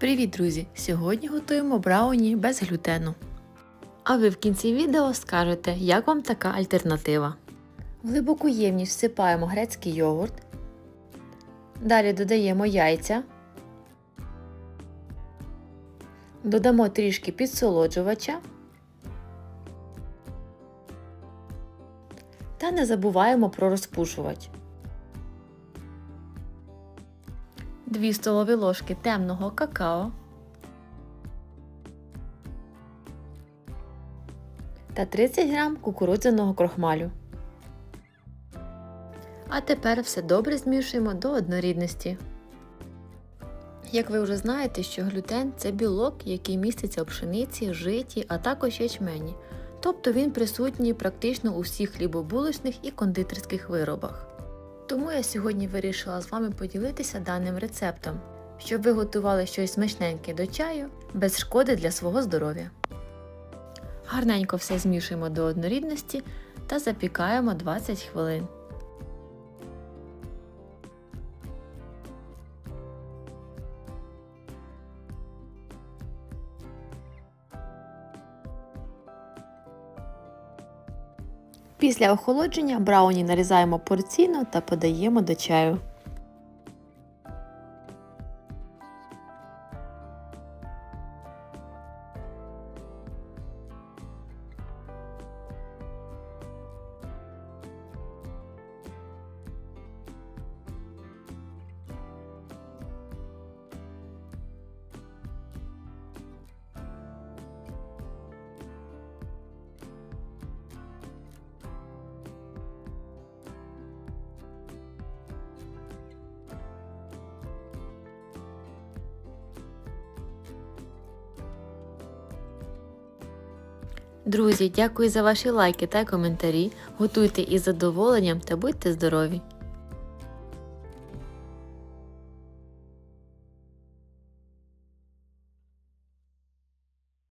Привіт, друзі! Сьогодні готуємо брауні без глютену. А ви в кінці відео скажете, як вам така альтернатива. В глибоку ємність всипаємо грецький йогурт. Далі додаємо яйця. Додамо трішки підсолоджувача. Та не забуваємо про розпушувач. 2 столові ложки темного какао та 30 грам кукурудзяного крохмалю. А тепер все добре змішуємо до однорідності. Як ви вже знаєте, що глютен це білок, який міститься в пшениці, житі, а також ячмені. Тобто він присутній практично у всіх хлібобулочних і кондитерських виробах. Тому я сьогодні вирішила з вами поділитися даним рецептом, щоб ви готували щось смачненьке до чаю без шкоди для свого здоров'я. Гарненько все змішуємо до однорідності та запікаємо 20 хвилин. Після охолодження брауні нарізаємо порційно та подаємо до чаю. Друзі, дякую за ваші лайки та коментарі. Готуйте із задоволенням та будьте здорові!